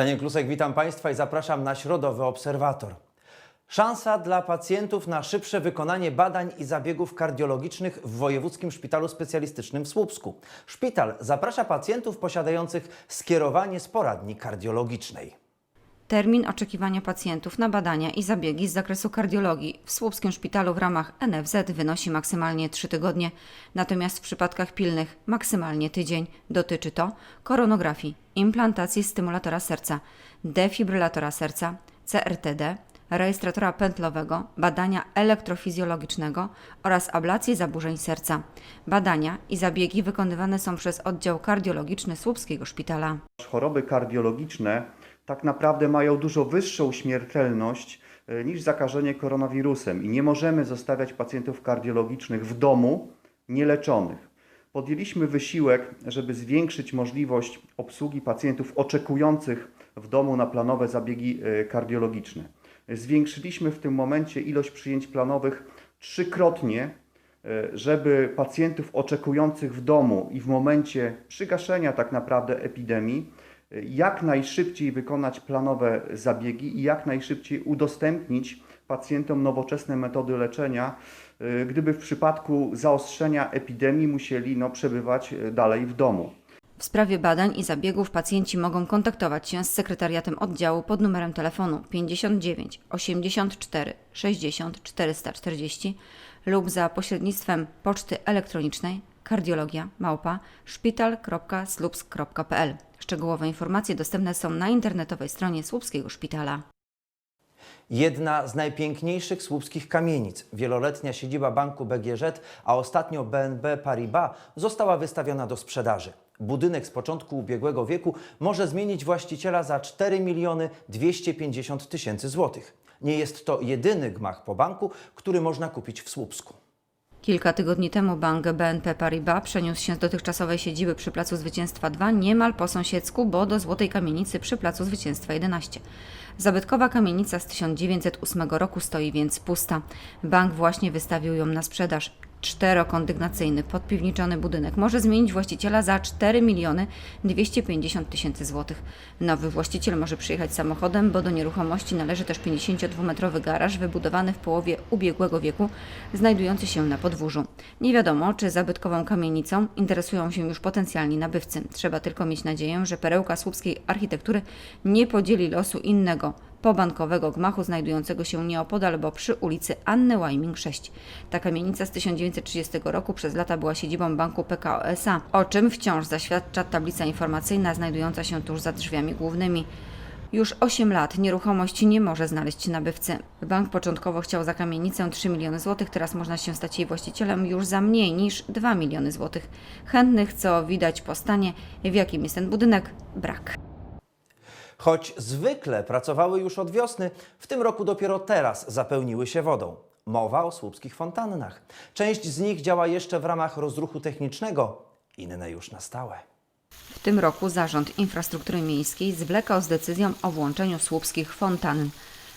Daniel Klusek, witam Państwa i zapraszam na Środowy Obserwator. Szansa dla pacjentów na szybsze wykonanie badań i zabiegów kardiologicznych w Wojewódzkim Szpitalu Specjalistycznym w Słupsku. Szpital zaprasza pacjentów posiadających skierowanie z poradni kardiologicznej. Termin oczekiwania pacjentów na badania i zabiegi z zakresu kardiologii w Słupskim Szpitalu w ramach NFZ wynosi maksymalnie 3 tygodnie, natomiast w przypadkach pilnych maksymalnie tydzień. Dotyczy to koronografii, implantacji stymulatora serca, defibrylatora serca, CRTD, rejestratora pętlowego, badania elektrofizjologicznego oraz ablacji zaburzeń serca. Badania i zabiegi wykonywane są przez oddział kardiologiczny Słupskiego Szpitala. choroby kardiologiczne tak naprawdę mają dużo wyższą śmiertelność e, niż zakażenie koronawirusem i nie możemy zostawiać pacjentów kardiologicznych w domu nieleczonych. Podjęliśmy wysiłek, żeby zwiększyć możliwość obsługi pacjentów oczekujących w domu na planowe zabiegi e, kardiologiczne. Zwiększyliśmy w tym momencie ilość przyjęć planowych trzykrotnie, e, żeby pacjentów oczekujących w domu i w momencie przygaszenia tak naprawdę epidemii jak najszybciej wykonać planowe zabiegi i jak najszybciej udostępnić pacjentom nowoczesne metody leczenia, e, gdyby w przypadku zaostrzenia epidemii musieli no, przebywać e, dalej w domu. W sprawie badań i zabiegów pacjenci mogą kontaktować się z sekretariatem oddziału pod numerem telefonu 59 84 60 440 lub za pośrednictwem poczty elektronicznej kardiologia małpa szpital.slups.pl. Szczegółowe informacje dostępne są na internetowej stronie Słupskiego Szpitala. Jedna z najpiękniejszych słupskich kamienic, wieloletnia siedziba banku BGŻ, a ostatnio BNB Paribas, została wystawiona do sprzedaży. Budynek z początku ubiegłego wieku może zmienić właściciela za 4 miliony 250 tysięcy złotych. Nie jest to jedyny gmach po banku, który można kupić w Słupsku. Kilka tygodni temu bank BNP Paribas przeniósł się z dotychczasowej siedziby przy Placu Zwycięstwa 2 niemal po sąsiedzku, bo do Złotej Kamienicy przy Placu Zwycięstwa 11. Zabytkowa kamienica z 1908 roku stoi więc pusta. Bank właśnie wystawił ją na sprzedaż. Czterokondygnacyjny, podpiwniczony budynek może zmienić właściciela za 4 miliony 250 tysięcy złotych. Nowy właściciel może przyjechać samochodem, bo do nieruchomości należy też 52-metrowy garaż wybudowany w połowie ubiegłego wieku, znajdujący się na podwórzu. Nie wiadomo, czy zabytkową kamienicą interesują się już potencjalni nabywcy. Trzeba tylko mieć nadzieję, że perełka słupskiej architektury nie podzieli losu innego pobankowego gmachu znajdującego się nieopodal, bo przy ulicy Anny Łajming 6. Ta kamienica z 1930 roku przez lata była siedzibą banku PKO SA, o czym wciąż zaświadcza tablica informacyjna znajdująca się tuż za drzwiami głównymi. Już 8 lat nieruchomość nie może znaleźć nabywcy. Bank początkowo chciał za kamienicę 3 miliony złotych, teraz można się stać jej właścicielem już za mniej niż 2 miliony złotych. Chętnych, co widać po stanie, w jakim jest ten budynek, brak. Choć zwykle pracowały już od wiosny, w tym roku dopiero teraz zapełniły się wodą. Mowa o słupskich fontannach. Część z nich działa jeszcze w ramach rozruchu technicznego, inne już na stałe. W tym roku Zarząd Infrastruktury Miejskiej zwlekał z decyzją o włączeniu słupskich fontann.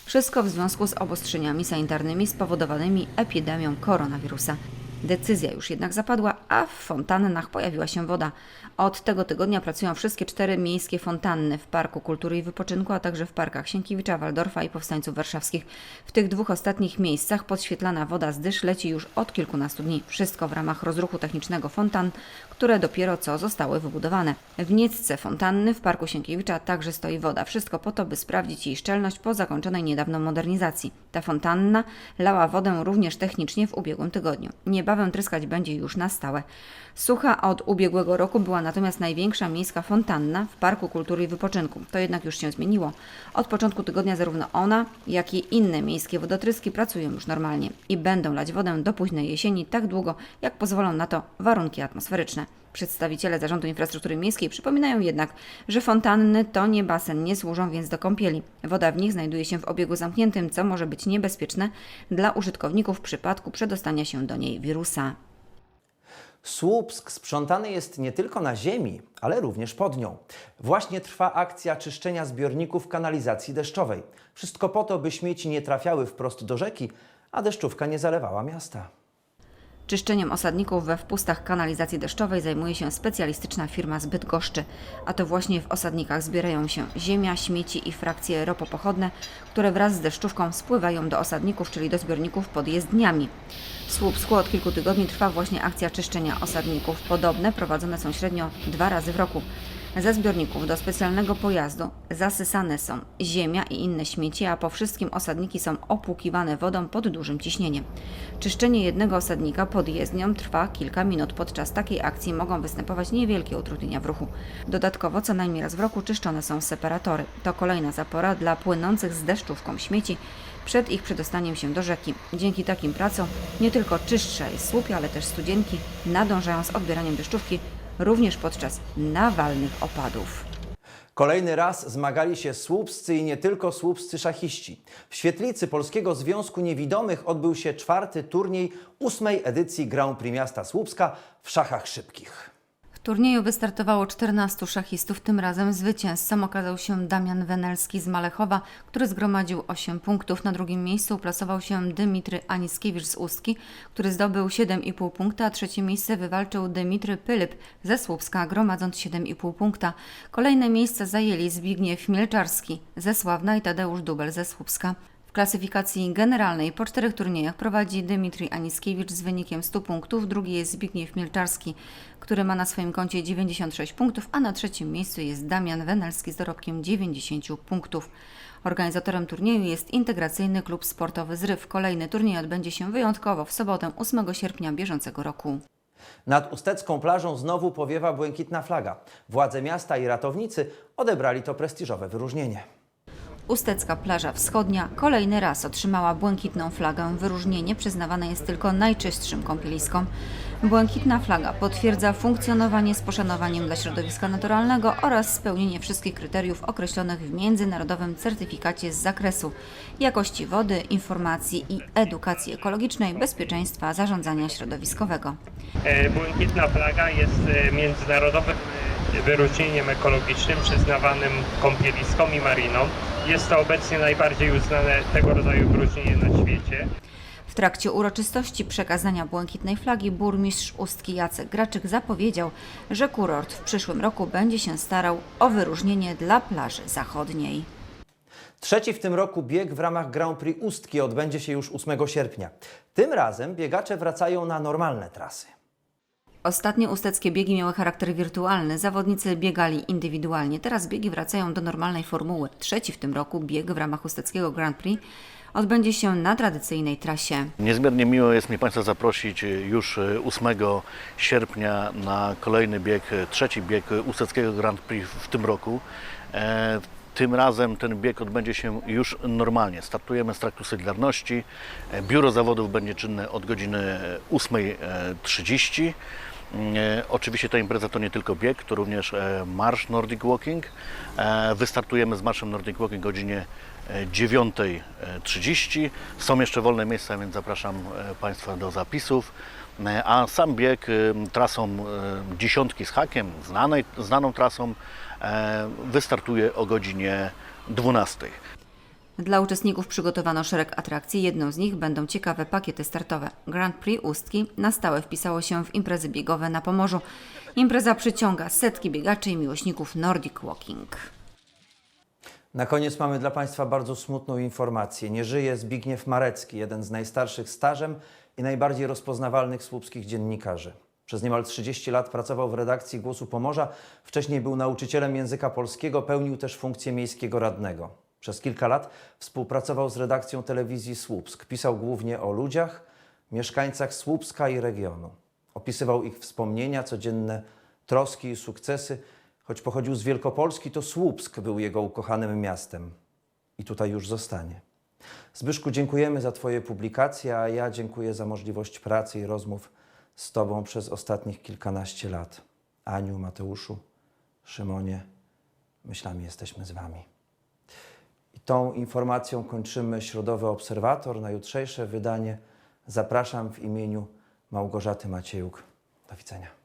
Wszystko w związku z obostrzeniami sanitarnymi spowodowanymi epidemią koronawirusa. Decyzja już jednak zapadła, a w fontannach pojawiła się woda. Od tego tygodnia pracują wszystkie cztery miejskie fontanny w Parku Kultury i Wypoczynku, a także w parkach Sienkiewicza, Waldorfa i Powstańców Warszawskich. W tych dwóch ostatnich miejscach podświetlana woda z dysz leci już od kilkunastu dni. Wszystko w ramach rozruchu technicznego fontan, które dopiero co zostały wybudowane. W Niecce fontanny w Parku Sienkiewicza także stoi woda. Wszystko po to, by sprawdzić jej szczelność po zakończonej niedawno modernizacji. Ta fontanna lała wodę również technicznie w ubiegłym tygodniu. Niebawem tryskać będzie już na stałe. Sucha od ubiegłego roku była natomiast największa miejska fontanna w Parku Kultury i Wypoczynku. To jednak już się zmieniło. Od początku tygodnia zarówno ona, jak i inne miejskie wodotryski pracują już normalnie i będą lać wodę do późnej jesieni tak długo, jak pozwolą na to warunki atmosferyczne. Przedstawiciele Zarządu Infrastruktury Miejskiej przypominają jednak, że fontanny to nie basen, nie służą więc do kąpieli. Woda w nich znajduje się w obiegu zamkniętym, co może być niebezpieczne dla użytkowników w przypadku przedostania się do niej wirusa. Słupsk sprzątany jest nie tylko na ziemi, ale również pod nią. Właśnie trwa akcja czyszczenia zbiorników kanalizacji deszczowej. Wszystko po to, by śmieci nie trafiały wprost do rzeki, a deszczówka nie zalewała miasta. Czyszczeniem osadników we wpustach kanalizacji deszczowej zajmuje się specjalistyczna firma z Bydgoszczy, a to właśnie w osadnikach zbierają się ziemia, śmieci i frakcje ropopochodne, które wraz z deszczówką spływają do osadników, czyli do zbiorników pod jezdniami. W Słupsku od kilku tygodni trwa właśnie akcja czyszczenia osadników. Podobne prowadzone są średnio dwa razy w roku. Ze zbiorników do specjalnego pojazdu zasysane są ziemia i inne śmieci, a po wszystkim osadniki są opłukiwane wodą pod dużym ciśnieniem. Czyszczenie jednego osadnika pod jezdnią trwa kilka minut. Podczas takiej akcji mogą występować niewielkie utrudnienia w ruchu. Dodatkowo co najmniej raz w roku czyszczone są separatory. To kolejna zapora dla płynących z deszczówką śmieci przed ich przedostaniem się do rzeki. Dzięki takim pracom nie tylko czystsze jest słupie, ale też studzienki nadążają z odbieraniem deszczówki również podczas nawalnych opadów. Kolejny raz zmagali się słupscy i nie tylko słupscy szachiści. W świetlicy Polskiego Związku Niewidomych odbył się czwarty turniej ósmej edycji Grand Prix Miasta Słupska w szachach szybkich. Turnieju wystartowało 14 szachistów. Tym razem zwycięzcą okazał się Damian Wenelski z Malechowa, który zgromadził 8 punktów. Na drugim miejscu uplasował się Dymitry Aniskiewicz z Ustki, który zdobył 7,5 punkta, a trzecie miejsce wywalczył Dymitry Pylyp ze Słupska, gromadząc 7,5 punkta. Kolejne miejsca zajęli Zbigniew Mielczarski ze Sławna i Tadeusz Dubel ze Słupska. Klasyfikacji generalnej po czterech turniejach prowadzi Dymitry Aniskiewicz z wynikiem 100 punktów, drugi jest Zbigniew Mielczarski, który ma na swoim koncie 96 punktów, a na trzecim miejscu jest Damian Wenelski z dorobkiem 90 punktów. Organizatorem turnieju jest Integracyjny Klub Sportowy Zryw. Kolejny turniej odbędzie się wyjątkowo w sobotę 8 sierpnia bieżącego roku. Nad ustecką plażą znowu powiewa błękitna flaga. Władze miasta i ratownicy odebrali to prestiżowe wyróżnienie. Ustecka Plaża Wschodnia kolejny raz otrzymała błękitną flagę. Wyróżnienie przyznawane jest tylko najczystszym kąpieliskom. Błękitna flaga potwierdza funkcjonowanie z poszanowaniem dla środowiska naturalnego oraz spełnienie wszystkich kryteriów określonych w międzynarodowym certyfikacie z zakresu jakości wody, informacji i edukacji ekologicznej, bezpieczeństwa zarządzania środowiskowego. E, Błękitna flaga jest e, międzynarodowym e, wyróżnieniem ekologicznym przyznawanym kąpieliskom i marinom. Jest to obecnie najbardziej uznane tego rodzaju wyróżnienie na świecie. W trakcie uroczystości przekazania błękitnej flagi burmistrz Ustki Jacek Graczyk zapowiedział, że kurort w przyszłym roku będzie się starał o wyróżnienie dla plaży zachodniej. Trzeci w tym roku bieg w ramach Grand Prix Ustki odbędzie się już 8 sierpnia. Tym razem biegacze wracają na normalne trasy. Ostatnie usteckie biegi miały charakter wirtualny. Zawodnicy biegali indywidualnie. Teraz biegi wracają do normalnej formuły. Trzeci w tym roku bieg w ramach usteckiego Grand Prix odbędzie się na tradycyjnej trasie. Niezmiernie miło jest mi Państwa zaprosić już 8 sierpnia na kolejny bieg, trzeci bieg Usteckiego Grand Prix w tym roku. E, Tym razem ten bieg odbędzie się już normalnie. Startujemy z traktu Solidarności. E, Biuro zawodów będzie czynne od godziny 8.30. E, Oczywiście ta impreza to nie tylko bieg, to również e, marsz Nordic Walking. E, Wystartujemy z marszem Nordic Walking o godzinie e, 9.30. Są jeszcze wolne miejsca, więc zapraszam Państwa do zapisów. A sam bieg trasą dziesiątki z hakiem, znanej, znaną trasą, wystartuje o godzinie 12. Dla uczestników przygotowano szereg atrakcji. Jedną z nich będą ciekawe pakiety startowe. Grand Prix Ustki na stałe wpisało się w imprezy biegowe na Pomorzu. Impreza przyciąga setki biegaczy i miłośników Nordic Walking. Na koniec mamy dla Państwa bardzo smutną informację. Nie żyje Zbigniew Marecki, jeden z najstarszych stażem i najbardziej rozpoznawalnych słupskich dziennikarzy. Przez niemal 30 lat pracował w redakcji Głosu Pomorza, wcześniej był nauczycielem języka polskiego, pełnił też funkcję miejskiego radnego. Przez kilka lat współpracował z redakcją telewizji Słupsk. Pisał głównie o ludziach, mieszkańcach Słupska i regionu. Opisywał ich wspomnienia, codzienne troski i sukcesy. Choć pochodził z Wielkopolski, to Słupsk był jego ukochanym miastem. I tutaj już zostanie. Zbyszku, dziękujemy za Twoje publikacje, a ja dziękuję za możliwość pracy i rozmów z Tobą przez ostatnich kilkanaście lat. Aniu, Mateuszu, Szymonie, myślami jesteśmy z Wami. Tą informacją kończymy Środowy Obserwator. Na jutrzejsze wydanie zapraszam w imieniu Małgorzaty Maciejuk. Do widzenia.